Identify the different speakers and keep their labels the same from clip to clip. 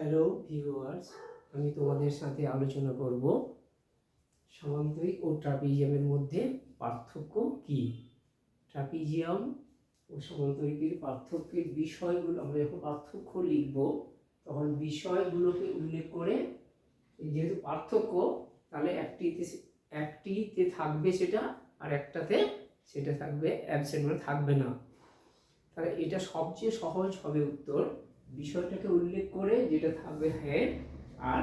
Speaker 1: Hello viewers আমি তোমাদের সাথে আলোচনা করব সমান্তরিক ও ট্রাপিজিয়ামের মধ্যে পার্থক্য কি? ট্রাপিজিয়াম ও সমান্তরিকের পার্থক্যের বিষয়গুলো আমরা যখন পার্থক্য লিখব, তখন বিষয়গুলোকে উল্লেখ করে যেহেতু পার্থক্য, তাহলে একটিতে একটিতে থাকবে সেটা আর একটাতে সেটা থাকবে অ্যাবসেন্ট মানে থাকবে না। তাহলে এটা সবচেয়ে সহজ হবে উত্তর। বিষয়টাকে উল্লেখ করে যেটা থাকবে হ্যাঁ আর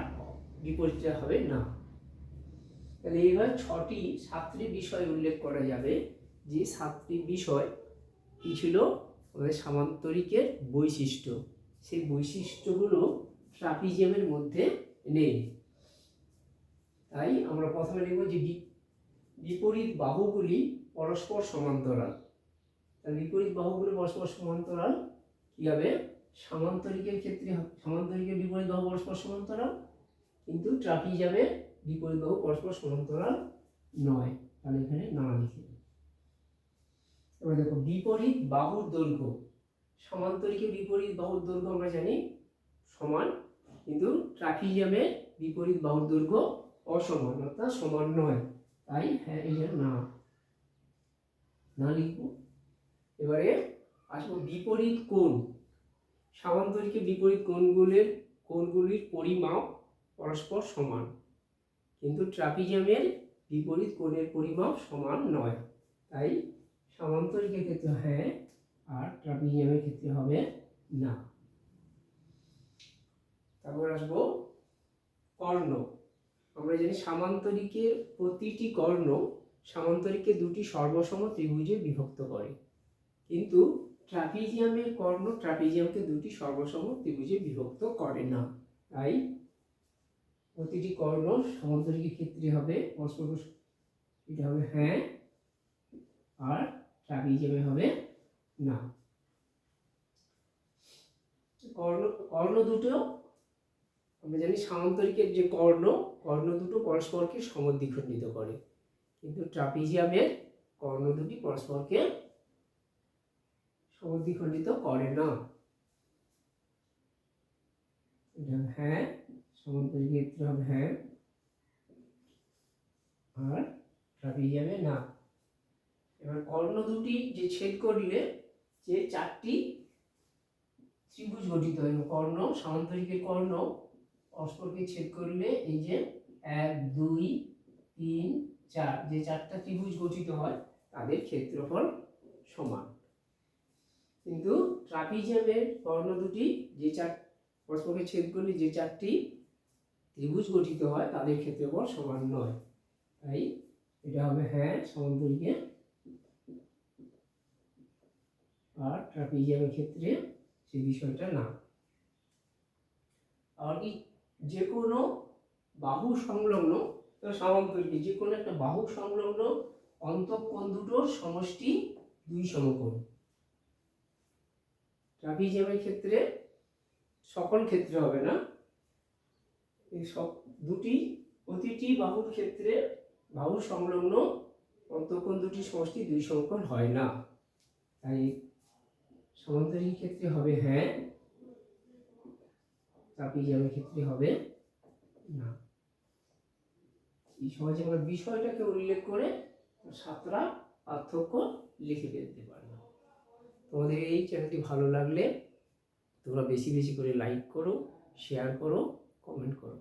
Speaker 1: বিপরীতটা হবে না। তাহলে এইবার ছটি, সাতটি বিষয় উল্লেখ করা যাবে যে সাতটি বিষয় কি ছিল? আমাদের সামান্তরিকের বৈশিষ্ট্য। সেই বৈশিষ্ট্যগুলো ট্রাপিজিয়ামের মধ্যে নেই। তাই আমরা প্রথমে লিখব যে বিপরীত বাহুগুলি পরস্পর সমান্তরাল। বিপরীত বাহুগুলি পরস্পর সমান্তরাল, কী হবে? সামান্তরিকের ক্ষেত্রে সামান্তরিকের বিপরীত বাহু পরস্পর সমান্তরাল, কিন্তু ট্রাপিজামের বিপরীত বাহু পরস্পর সমান্তরাল নয়। তাহলে এখানে না লিখে। এবার দেখো, বিপরীত বাহুর দৈর্ঘ্য। সমান্তরিকের বিপরীত বাহুর দৈর্ঘ্য আমরা জানি সমান, কিন্তু ট্রাপিজিয়ামের বিপরীত বাহুর দৈর্ঘ্য অসমান, অর্থাৎ সমান নয়। তাই হ্যাঁ যে না। না লিখব। এবারে আসব বিপরীত কোণ। সামান্তরিকের বিপরীত কোণগুলির কোণগুলির পরিমাপ পরস্পর সমান। কিন্তু ট্রাপিজিয়ামের বিপরীত কোণের পরিমাপ সমান নয়। তাই সামান্তরিকের ক্ষেত্রে হ্যাঁ আর ট্রাপিজিয়ামের ক্ষেত্রে হবে না। তারপর আসব কর্ণ। আমরা জানি সামান্তরিকের প্রতিটি কর্ণ সামান্তরিককে দুটি সর্বসম ত্রিভুজে বিভক্ত করে। কিন্তু ট্রাপিজিয়ামের কর্ণ ট্রাপিজিয়ামকে দুটি সর্বসম ত্রিভুজে বিভক্ত করে না। তাই প্রতিটি কর্ণ সমান্তরিকের ক্ষেত্রে হবে পরস্পর, এটা হবে হ্যাঁ আর ট্রাপিজিয়ামে হবে না। কর্ণ কর্ণ দুটো, আমরা জানি সামান্তরিকের যে কর্ণ কর্ণ দুটো পরস্পরকে সমদ্বিখণ্ডিত করে। কিন্তু ট্রাপিজিয়ামের কর্ণ দুটি পরস্পরকে সমদ্বিখণ্ডিত করে না। হ্যাঁ ক্ষেত্রে হবে হ্যাঁ আর ট্রাপিজিয়ামে না। এবার কর্ণ দুটি যে ছেদ করলে যে চারটি ত্রিভুজ গঠিত হয় কর্ণ, সামান্তরিকের কর্ণ, পরস্পরকে ছেদ করলে এই যে এক, দুই, তিন, চার, যে চারটা ত্রিভুজ গঠিত হয়, তাদের ক্ষেত্রফল সমান। ট্রাপিজিয়ামের কর্ণ দুটি, যে চার, পরস্পরকে ছেদ করলে যে চারটি ত্রিভুজ গঠিত হয়, তাদের ক্ষেত্রে ক্ষেত্রফল সমান নয়। তাই এটা হবে হ্যাঁ সমান্তরিকে আর ট্রাপিজিয়ামের ক্ষেত্রে সেই বিষয়টা না। আর কি, যে কোনো বাহু সংলগ্ন সামান্তরিকে যে কোনো একটা বাহু সংলগ্ন অন্তঃকোণ দুটোর সমষ্টি দুই সমকোণ। ট্রাপিজিয়ামের ক্ষেত্রে সকল ক্ষেত্রে হবে না। এই সব দুটি প্রতিটি বাহুর ক্ষেত্রে বাহু সংলগ্ন অন্তঃকোণ দুটি সমষ্টি দুই সমকোণ হয় না। তাই সমান্তরিক ক্ষেত্রে হবে হ্যাঁ ট্রাপিজিয়ামের ক্ষেত্রে হবে না। এই সহজে আমরা বিষয়টাকে উল্লেখ করে সাতটা পার্থক্য লিখে ফেলতে পারব তোমাদের এই চ্যানেলটি ভালো লাগলে তোমরা বেশি বেশি করে লাইক করো শেয়ার করো কমেন্ট করো।